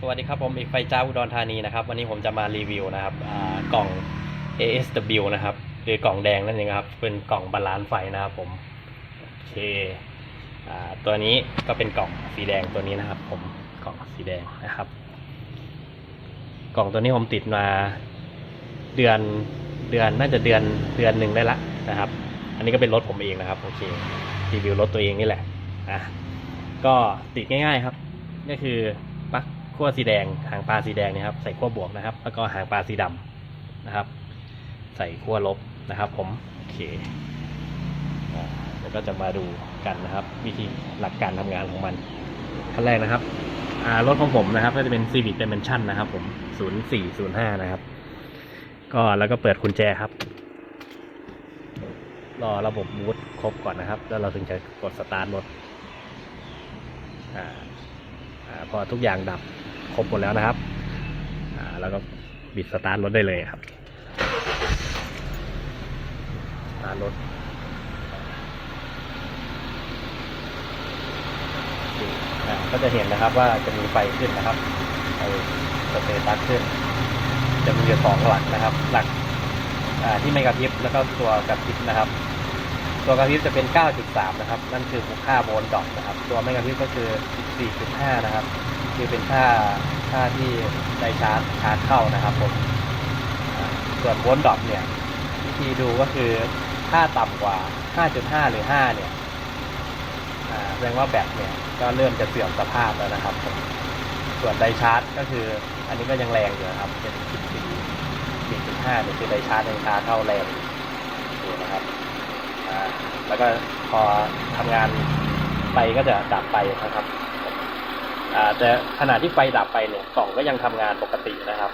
สวัสดีครับผมเอกไฟจ้าอุดรธานีนะครับ วันนี้ผมจะมารีวิวนะครับกล่อง ASW นะครับคือกล่องแดงนั่นเองครับ เป็นกล่องบาลานซ์ไฟนะครับผมโอเคอตัวนี้ก็เป็นกล่องสีแดงตัวนี้นะครับ ผมกล่องสีแดงนะครับ กล่องตัวนี้ผมติดมาเดือนเดือนน่าจะเดือนเดือนหนึ่งได้ละนะครับ อันนี้ก็เป็นรถผมเองนะครับโอเครีวิวรถตัวเองนี่แหละอะก็ติดง่าย ๆครับก็คือปลั๊ก ขั้วสีแดงหางปลาสีแดงนะครับ ใส่ขั้วบวกนะครับ แล้วก็หางปลาสีดำนะครับ ใส่ขั้วลบนะครับ ผมโอเคแล้วก็จะมาดูกันนะครับ วิธีหลักการทำงานของมันขั้นแรกนะครับรถของผมนะครับ ก็จะเป็น Civic Dimension นะครับ ผม 0405 นะครับ ก็แล้วก็เปิดกุญแจครับ รอระบบบูตครบก่อนนะครับ แล้วเราถึงจะกดสตาร์ทรถอ่าอ่าพอทุกอย่างดับ ครบหมดแล้วนะครับแล้วก็บิดสตาร์ทรถได้เลยครับสตาร์ทรถก็จะเห็นนะครับว่าจะมีไฟขึ้นนะครับไฟสเตตัสขึ้น จะมีอยู่สองหลักนะครับ หลักที่ไม่กระพริบแล้วก็ตัวกระพริบนะครับ ตัวกระพริบจะเป็น 9.3 นะครับ นั่นคือค่าโวลต์ดอปนะครับ ตัวไม่กระพริบก็คือ4.5 นะครับ คือเป็นค่าค่าที่ได้ชาร์จชาร์จเข้านะครับผมส่วนโวลต์ดรอปเนี่ยวิธีดูก็คือถ้าต่ำกว่า 5.5 หรือ 5 เนี่ยแสดงว่าแบตเนี่ยก็เริ่มจะเสื่อมสภาพแล้วนะครับผมส่วนไดชาร์จก็คืออันนี้ก็ยังแรงอยู่นะครับเป็น 14 4.5เนี่ยคือไดชาร์จยังชาร์จเข้าแรงอยู่นะครับแล้วก็พอทำงานไฟก็จะดับไปนะครับ แต่ขณะที่ไฟดับไปเนี่ยกล่องก็ยังทำงานปกตินะครับ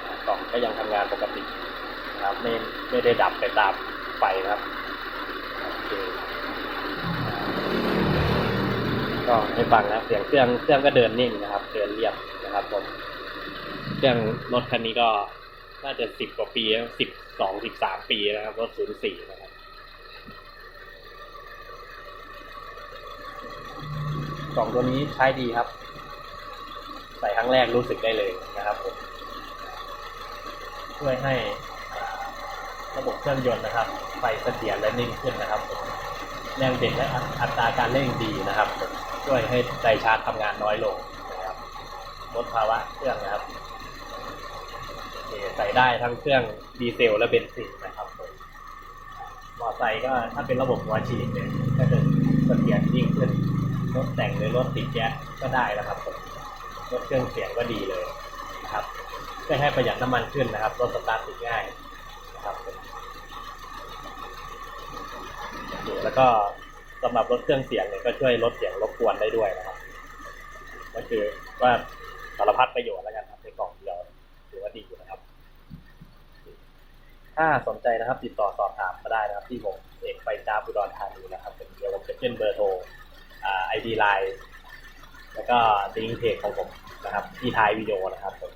อ่ากล่องก็ยังทำงานปกตินะครับไม่ไม่ได้ดับไปตามไฟครับก็ให้ฟังนะเสียงเครื่องเครื่องก็เดินนิ่งนะครับ เดินเรียบนะครับผมเครื่องรถคันนี้ก็น่าจะสิบกว่าปีสิบสองสิบสามปีนะครับรถศูนย์สี่นะครับกล่องตัวนี้ใช้ดีครับ ใส่ครั้งแรกรู้สึกได้เลยนะครับผมช่วยให้ระบบเครื่องยนต์นะครับไฟเสถียรและนิ่งขึ้นนะครับผมแรงเด็กและอัตราการเร่งดีนะครับผมช่วยให้ไดชาร์จทำงานน้อยลงนะครับลดภาวะเครื่องนะครับเคใส่ได้ทั้งเครื่องดีเซลและเบนซินนะครับผมมอไซค์ก็ถ้าเป็นระบบหัวฉีดเนี่ยก็จะเสถียรยิ่งขึ้นรถแต่งหรือรถติดแก๊สก็ได้นะครับผม รถเครื่องเสียงก็ดีเลยนะครับช่วยให้ประหยัดน้ำมันขึ้นนะครับรถสตาร์ทติดง่ายนะครับแล้วก็สำหรับรถเครื่องเสียงเนี่ยก็ช่วยลดเสียงรบกวนได้ด้วยนะครับ ก็คือว่าสารพัดประโยชน์แล้วกันครับในกล่องเดียวถือว่าดีอยู่นะครับ ถ้าสนใจนะครับติดต่อสอบถามก็ได้นะครับ ที่ผมเอกไฟจ้าบุดรธานีนะครับเป็นเดี๋ยวผมจะขึ้นเบอร์โทรไอดีไลน์ แล้วก็ลิงก์เพจของผมนะครับ ที่ท้ายวิดีโอนะครับผม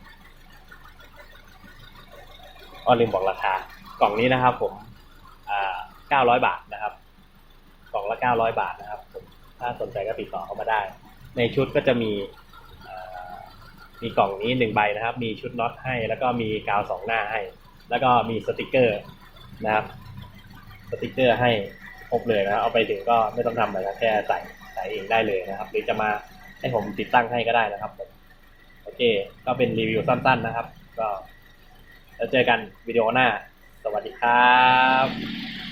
ก็ลืมบอกราคากล่องนี้นะครับผมเก้าร้อยบาทนะครับกล่องละเก้าร้อยบาทนะครับผมถ้าสนใจก็ติดต่อเข้ามาได้ ในชุดก็จะมีมีกล่องนี้หนึ่งใบนะครับ มีชุดน็อตให้ แล้วก็มีกาวสองหน้าให้ แล้วก็มีสติกเกอร์นะครับ สติกเกอร์ให้ครบเลยนะครับเอาไปถึงก็ไม่ต้องทำอะไรแค่ใส่ใส่เองได้เลยนะครับ หรือจะมา ให้ผมติดตั้งให้ก็ได้นะครับ โอเค ก็เป็นรีวิวสั้น ๆนะครับ ก็แล้วเจอกันวิดีโอหน้า สวัสดีครับ